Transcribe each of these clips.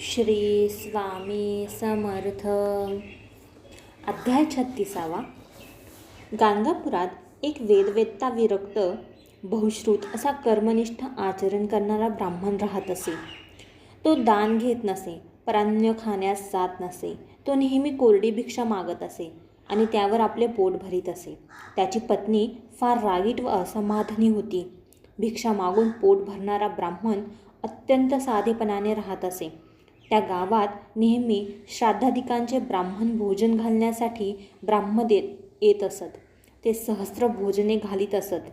श्री स्वामी समर्थ. अध्याय छत्तीसावा. गाणगापुरात एक वेदवेत्ता विरक्त बहुश्रुत असा कर्मनिष्ठ आचरण करणारा ब्राह्मण राहत असे. तो दान घेत नसे परान्य खाण्यास जात नसे. तो नेहमी कोरडी भिक्षा मागत असे आणि त्यावर आपले पोट भरीत असे. त्याची पत्नी फार रागीट व असमाधानी होती. भिक्षा मागून पोट भरणारा ब्राह्मण अत्यंत साधेपणाने राहत असे. त्या गावात नेहमी श्राद्धाधिकांचे ब्राह्मण भोजन घालण्यासाठी ब्राह्म देत येत असत. ते सहस्र भोजने घालीत असत.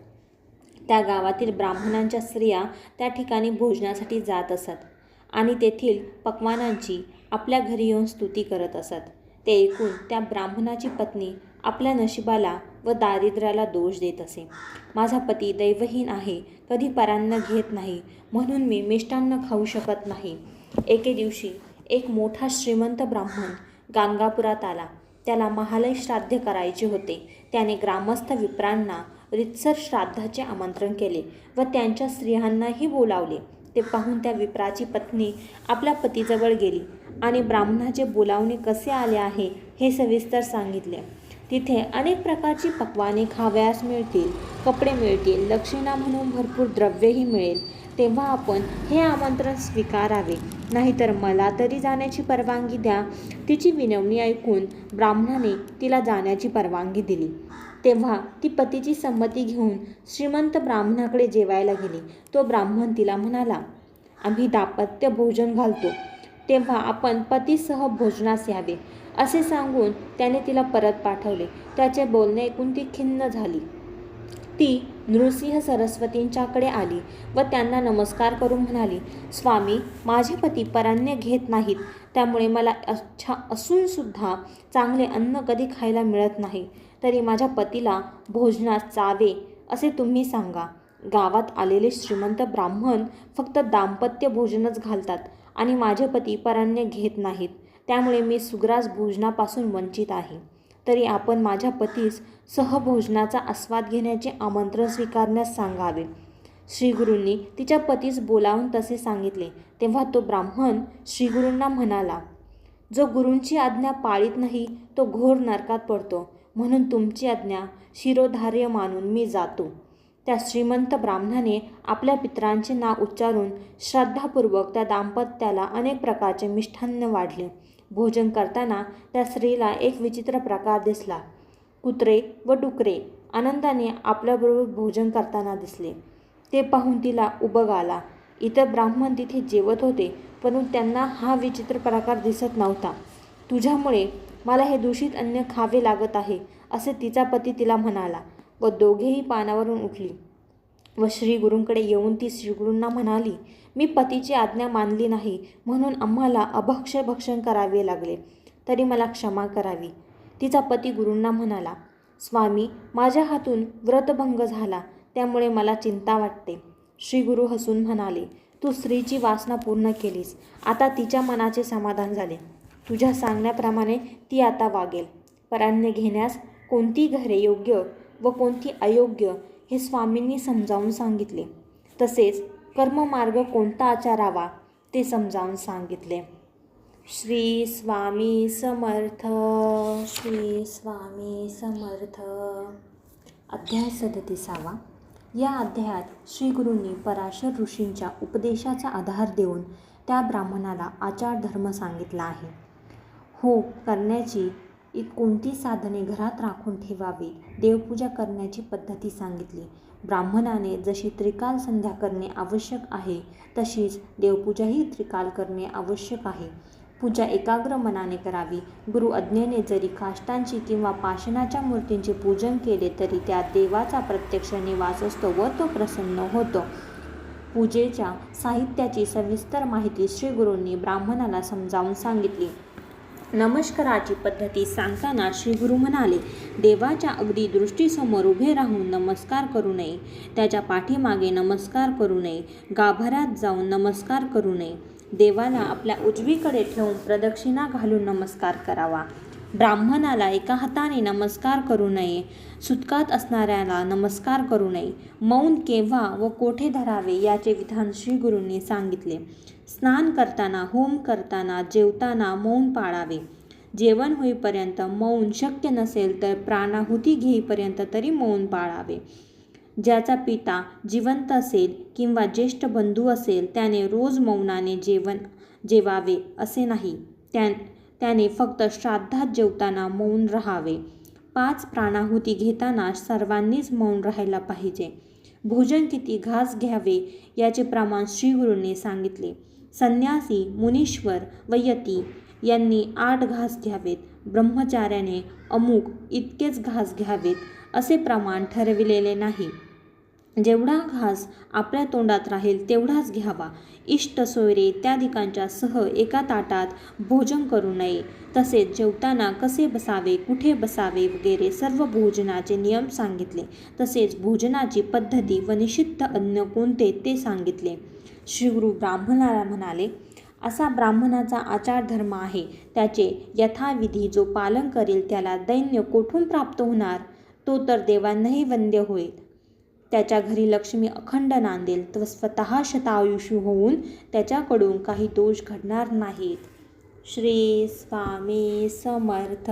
त्या गावातील ब्राह्मणांच्या स्त्रिया त्या ठिकाणी भोजनासाठी जात असत आणि तेथील पक्वानांची आपल्या घरी येऊन स्तुती करत असत. ते ऐकून त्या ब्राह्मणाची पत्नी आपल्या नशिबाला व दारिद्र्याला दोष देत असे. माझा पती दैवहीन आहे कधी परान्न घेत नाही म्हणून मी मिष्टान्न खाऊ शकत नाही. एके दिवशी एक मोठा श्रीमंत ब्राह्मण गाणगापुरात आला. त्याला महालय श्राद्ध करायचे होते. त्याने ग्रामस्थ विप्रांना रितसर श्राद्धाचे आमंत्रण केले व त्यांच्या स्त्रियांनाही बोलावले. ते पाहून त्या विप्राची पत्नी आपल्या पतीजवळ गेली आणि ब्राह्मणाचे बोलावणे कसे आले आहे हे सविस्तर सांगितले. तिथे अनेक प्रकारची पक्वाने खावयास मिळतील कपडे मिळतील दक्षिणा म्हणून भरपूर द्रव्यही मिळेल. तेव्हा आपण हे आमंत्रण स्वीकारावे. नाहीतर मला तरी जाण्याची परवानगी द्या. तिची विनवणी ऐकून ब्राह्मणाने तिला जाण्याची परवानगी दिली. तेव्हा ती पतीची संमती घेऊन श्रीमंत ब्राह्मणाकडे जेवायला गेली. तो ब्राह्मण तिला म्हणाला आम्ही दाम्पत्य भोजन घालतो. तेव्हा आपण पतीसह भोजनास यावे. असे सांगून त्याने तिला परत पाठवले. त्याचे बोलणे ऐकून ती खिन्न झाली. ती नृसिंह सरस्वतींच्याकडे आली व त्यांना नमस्कार करून म्हणाली स्वामी माझे पती परान्य घेत नाहीत. त्यामुळे मला अच्छा असूनसुद्धा चांगले अन्न कधी खायला मिळत नाही. तरी माझ्या पतीला भोजनात चावे असे तुम्ही सांगा. गावात आलेले श्रीमंत ब्राह्मण फक्त दाम्पत्य भोजनच घालतात आणि माझे पती परान्य घेत नाहीत. त्यामुळे मी सुग्रास भोजनापासून वंचित आहे. तरी आपण माझ्या पतीस सहभोजनाचा आस्वाद घेण्याचे आमंत्रण स्वीकारण्यास सांगावे. श्रीगुरूंनी तिच्या पतीस बोलावून तसे सांगितले तेव्हा तो ब्राह्मण श्रीगुरूंना म्हणाला जो गुरूंची आज्ञा पाळीत नाही तो घोर नरकात पडतो. म्हणून तुमची आज्ञा शिरोधार्य मानून मी जातो. त्या श्रीमंत ब्राह्मणाने आपल्या पित्रांचे नाव उच्चारून श्रद्धापूर्वक त्या दाम्पत्याला अनेक प्रकारचे मिष्ठान्न वाढले. भोजन करताना त्या स्त्रीला एक विचित्र प्रकार दिसला. कुत्रे व डुकरे आनंदाने आपल्याबरोबर भोजन करताना दिसले. ते पाहून तिला उबग आला. इतर ब्राह्मण तिथे जेवत होते परंतु त्यांना हा विचित्र प्रकार दिसत नव्हता. तुझ्यामुळे मला हे दूषित अन्न खावे लागत आहे असे तिचा पती तिला म्हणाला व दोघेही पानावरून उठली. व श्रीगुरूंकडे येऊन ती श्रीगुरूंना म्हणाली मी पतीची आज्ञा मानली नाही म्हणून आम्हाला अभक्ष भक्षण करावे लागले. तरी मला क्षमा करावी. तिचा पती गुरूंना म्हणाला स्वामी माझ्या हातून व्रतभंग झाला त्यामुळे मला चिंता वाटते. श्रीगुरू हसून म्हणाले तू स्त्रीची वासना पूर्ण केलीस. आता तिच्या मनाचे समाधान झाले. तुझ्या सांगण्याप्रमाणे ती आता वागेल. परान्य घेण्यास कोणती घरे योग्य व कोणती अयोग्य हे स्वामींनी समजावून सांगितले. तसेच कर्ममार्ग कोणता आचारावा ते समजावून सांगितले. श्री स्वामी समर्थ श्री स्वामी समर्थ. अध्याय सदतीसावा. या अध्यायात श्रीगुरूंनी पराशर ऋषींच्या उपदेशाचा आधार देऊन त्या ब्राह्मणाला आचार धर्म सांगितला आहे. हो करण्याची कोणती साधने घरात राखून ठेवावी? देवपूजा करण्याची पद्धती सांगितली. ब्राह्मणाने जशी त्रिकाल संध्या करणे आवश्यक आहे तशीच देवपूजाही त्रिकाल करणे आवश्यक आहे. पूजा एकाग्र मनाने करावी. गुरु अज्ञेने जरी काष्टांची किंवा पाषाणाच्या मूर्तींचे पूजन केले तरी त्यात देवाचा प्रत्यक्ष निवास असतो व तो प्रसन्न होतो. पूजेच्या साहित्याची सविस्तर माहिती श्रीगुरूंनी ब्राह्मणाला समजावून सांगितली. नमस्काराची पद्धती सांगताना श्री गुरु म्हणाले देवाच्या अगदी दृष्टीसमोर उभे राहून नमस्कार करू नये. त्याच्या पाठीमागे नमस्कार करू नये. गाभाऱ्यात जाऊन नमस्कार करू नये. देवाला आपल्या उजवीकडे ठेवून प्रदक्षिणा घालून नमस्कार करावा. ब्राह्मणाला एका हाताने नमस्कार करू नये. सुतकात असणाऱ्याला नमस्कार करू नये. मौन केव्हा व कोठे धरावे याचे विधान श्रीगुरूंनी सांगितले. स्नान करताना होम करताना जेवताना मौन पाळावे. जेवण होईपर्यंत मौन शक्य नसेल तर प्राणाहुती घेईपर्यंत तरी मौन पाळावे. ज्याचा पिता जिवंत असेल किंवा ज्येष्ठ बंधू असेल त्याने रोज मौनाने जेवण जेवावे असे नाही. त्या त्याने फक्त श्राद्धात जेवताना मौन राहावे. पाच प्राणाहुती घेताना सर्वांनीच मौन राहायला पाहिजे. भोजन किती घास घ्यावे याचे प्रमाण श्रीगुरूंनी सांगितले. संन्यासी मुनीश्वर व यती यांनी आठ घास घ्यावेत. ब्रह्मचार्याने अमुक इतकेच घास घ्यावेत असे प्रमाण ठरविलेले नाही. जेवढा घास आपल्या तोंडात राहील तेवढाच घ्यावा. इष्ट सोयरे इत्यादिकांच्या सह एका ताटात भोजन करू नये. तसेच जेवताना कसे बसावे कुठे बसावे वगैरे सर्व भोजनाचे नियम सांगितले. तसेच भोजनाची पद्धती व निषिद्ध अन्न कोणते ते सांगितले. श्रीगुरु ब्राह्मणाला म्हणाले असा ब्राह्मणाचा आचार धर्म आहे. त्याचे यथाविधी जो पालन करेल त्याला दैन्य कोठून प्राप्त होणार? तो तर देवांनाही वंद्य होईल. त्याच्या घरी लक्ष्मी अखंड नांदेल तर स्वतः शतायुषी होऊन त्याच्याकडून काही दोष घडणार नाहीत. श्री स्वामी समर्थ.